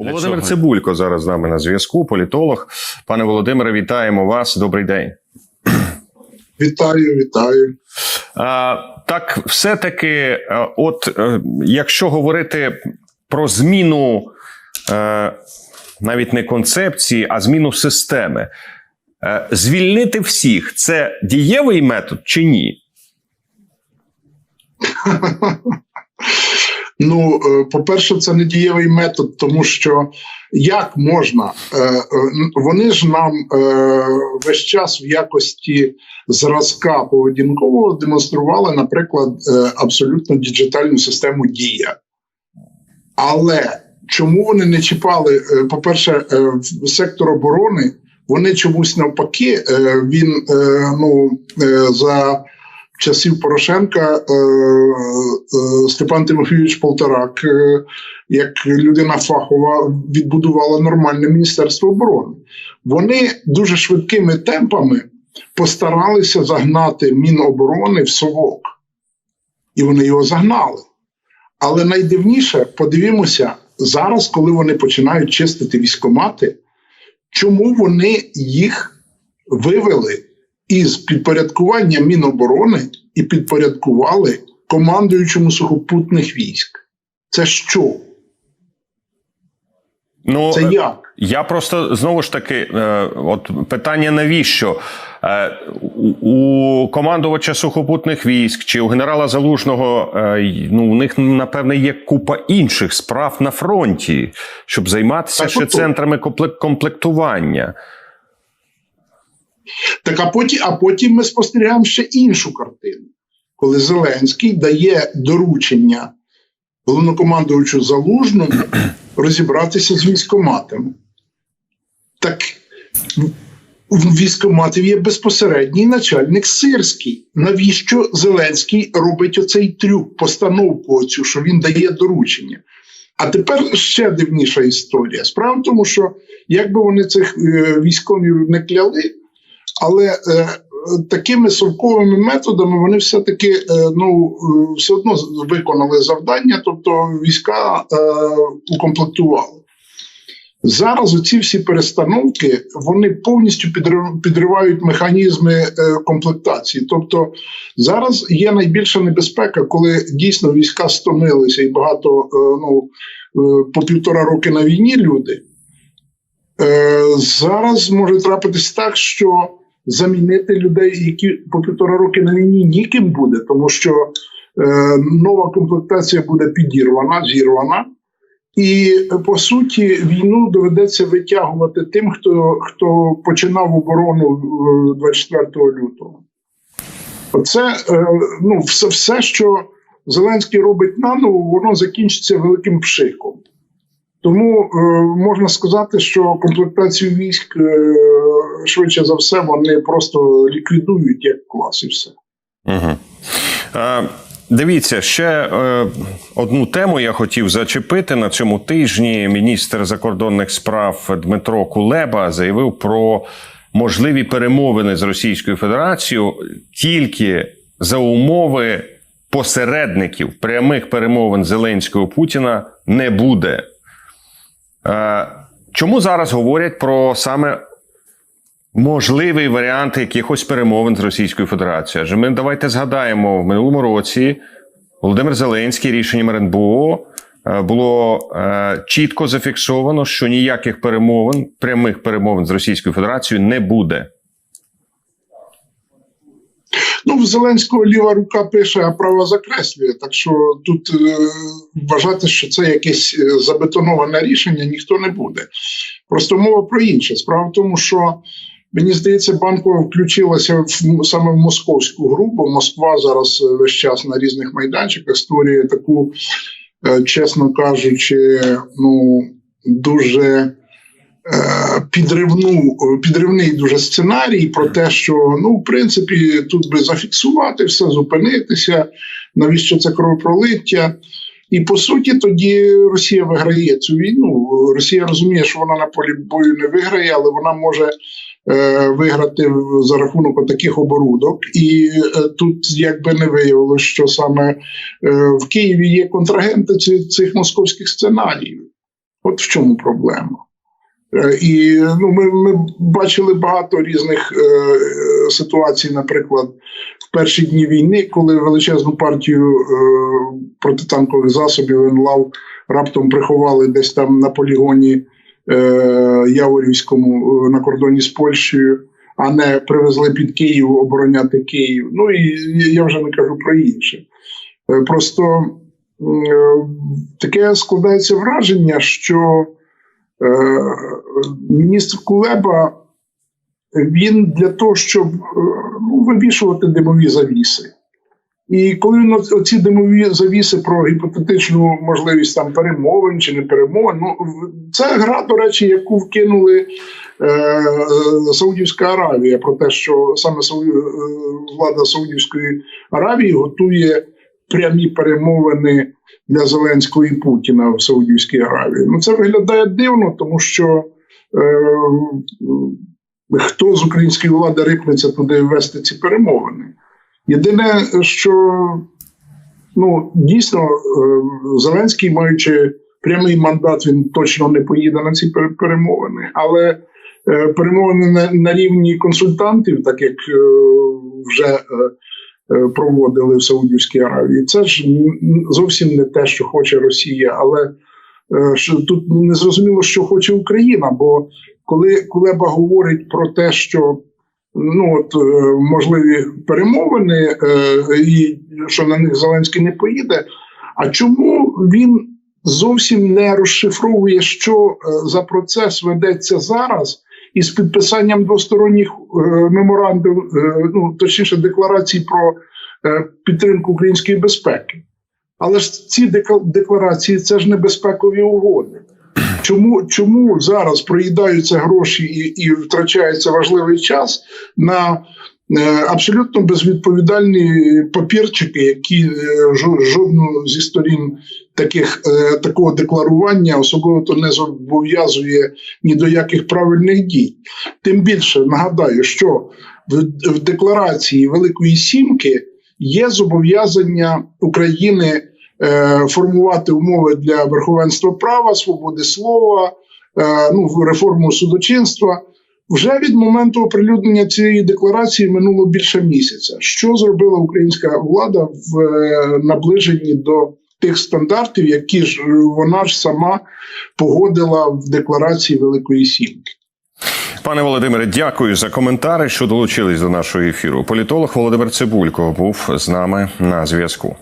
Володимир Цибулько зараз з нами на зв'язку. Політолог. Пане Володимире, вітаємо вас. Добрий день. Вітаю, вітаю. А, так, все-таки, от е, якщо говорити про зміну е, навіть не концепції, а зміну системи, е, звільнити всіх це дієвий метод чи ні? Ну, е, по-перше, це не дієвий метод, тому що як можна, е, е, вони ж нам весь час в якості зразка поведінкового демонстрували, наприклад, абсолютно діджитальну систему дія. Але чому вони не чіпали, по-перше, сектор оборони, вони чомусь навпаки, він ну, за часів Порошенка е, е, Степан Тимофійович Полторак, е, як людина фахова, відбудувала нормальне Міністерство оборони. Вони дуже швидкими темпами постаралися загнати Міноборони в совок. І вони його загнали. Але найдивніше, подивімося, зараз, коли вони починають чистити військомати, чому вони їх вивели із підпорядкування Міноборони і підпорядкували командуючому сухопутних військ. Це що? Ну, Це як? Я просто знову ж таки, е, от питання навіщо? Е, у, командувача сухопутних військ чи у генерала Залужного е, ну, у них напевне є купа інших справ на фронті, щоб займатися Так ще ото. центрами комплек- комплектування. Так, а потім, а потім ми спостерігаємо ще іншу картину, коли Зеленський дає доручення головнокомандувачу Залужному розібратися з військоматами. Так в військоматів є безпосередній начальник Сирський. Навіщо Зеленський робить оцей трюк, постановку оцю, що він дає доручення? А тепер ще дивніша історія. Справа в тому, що якби вони цих е, військових не кляли, але е, такими совковими методами вони все-таки е, ну, все одно виконали завдання, тобто війська е, укомплектували. Зараз оці всі перестановки вони повністю підривають механізми е, комплектації. Тобто зараз є найбільша небезпека, коли дійсно війська стомилися і багато е, ну, е, по півтора роки на війні люди. Зараз може трапитись так, що замінити людей, які по півтора роки на війні, ніким буде, тому що е, нова комплектація буде підірвана, зірвана. І е, по суті війну доведеться витягувати тим, хто, хто починав оборону е, 24 лютого. Оце е, ну, все, все, що Зеленський робить наново, воно закінчиться великим пшиком. Тому е, можна сказати, що комплектацію військ е, швидше за все вони просто ліквідують як клас і все. Угу. Е, дивіться, ще е, одну тему я хотів зачепити на цьому тижні. Міністр закордонних справ Дмитро Кулеба заявив про можливі перемовини з Російською Федерацією тільки за умови посередників прямих перемовин Зеленського Путіна не буде. Е, чому зараз говорять про саме можливий варіант якихось перемовин з Російською Федерацією. Адже ми давайте згадаємо в минулому році Володимир Зеленський рішенням РНБО е, було е, чітко зафіксовано, що ніяких перемовин, прямих перемовин з Російською Федерацією не буде. Ну, в Зеленського ліва рука пише, а права закреслює. Так що тут е, вважати, що це якесь е, забетоноване рішення, ніхто не буде. Просто мова про інше. Справа в тому, що мені здається, банкова включилася в саме в московську гру, бо Москва зараз е, весь час на різних майданчиках створює таку, е, чесно кажучи, ну дуже підривну, підривний дуже сценарій про те, що ну, в принципі, тут би зафіксувати все, зупинитися, навіщо це кровопролиття. І по суті, тоді Росія виграє цю війну. Росія розуміє, що вона на полі бою не виграє, але вона може е, виграти за рахунок таких оборудок. І е, тут якби не виявилося, що саме е, в Києві є контрагенти ці- цих московських сценаріїв. От в чому проблема. Е, І ну, ми, ми бачили багато різних е, ситуацій, наприклад, в перші дні війни, коли величезну партію е, протитанкових засобів НЛАВ раптом приховали десь там на полігоні е, Яворівському е, на кордоні з Польщею, а не привезли під Київ обороняти Київ. Ну і я вже не кажу про інше. Е, Просто е, таке складається враження, що міністр Кулеба він для того, щоб е, ну, вивішувати димові завіси. І коли він оці димові завіси про гіпотетичну можливість там перемовин чи не перемовин, ну це гра, до речі, яку вкинули е, е, Саудівська Аравія про те, що саме е, влада Саудівської Аравії готує прямі перемовини для Зеленського і Путіна в Саудівській Аравії. Ну це виглядає дивно, тому що е, хто з української влади рипнеться туди вести ці перемовини. Єдине, що ну, дійсно е, Зеленський, маючи прямий мандат, він точно не поїде на ці перемовини, але е, перемовини на, на рівні консультантів, так як е, вже е, проводили в Саудівській Аравії, це ж зовсім не те, що хоче Росія, але е, тут не зрозуміло, що хоче Україна. Бо коли Кулеба говорить про те, що ну от е, можливі перемовини, е, і що на них Зеленський не поїде. А чому він зовсім не розшифровує, що е, за процес ведеться зараз, із підписанням двосторонніх е, меморандум, е, ну точніше декларацій про е, підтримку української безпеки? Але ж ці декларації це ж не безпекові угоди. Чому, чому зараз проїдаються гроші і, і втрачається важливий час на абсолютно безвідповідальні папірчики, які е, жодну зі сторін таких, е, такого декларування особливо то не зобов'язує ні до яких правильних дій. Тим більше нагадаю, що в, декларації Великої Сімки є зобов'язання України е, формувати умови для верховенства права, свободи слова, е, ну, реформу судочинства. Вже від моменту оприлюднення цієї декларації минуло більше місяця. Що зробила українська влада в е, наближенні до тих стандартів, які ж вона ж сама погодила в декларації Великої Сімки? Пане Володимире, дякую за коментари, що долучились до нашого ефіру. Політолог Володимир Цибулько був з нами на зв'язку.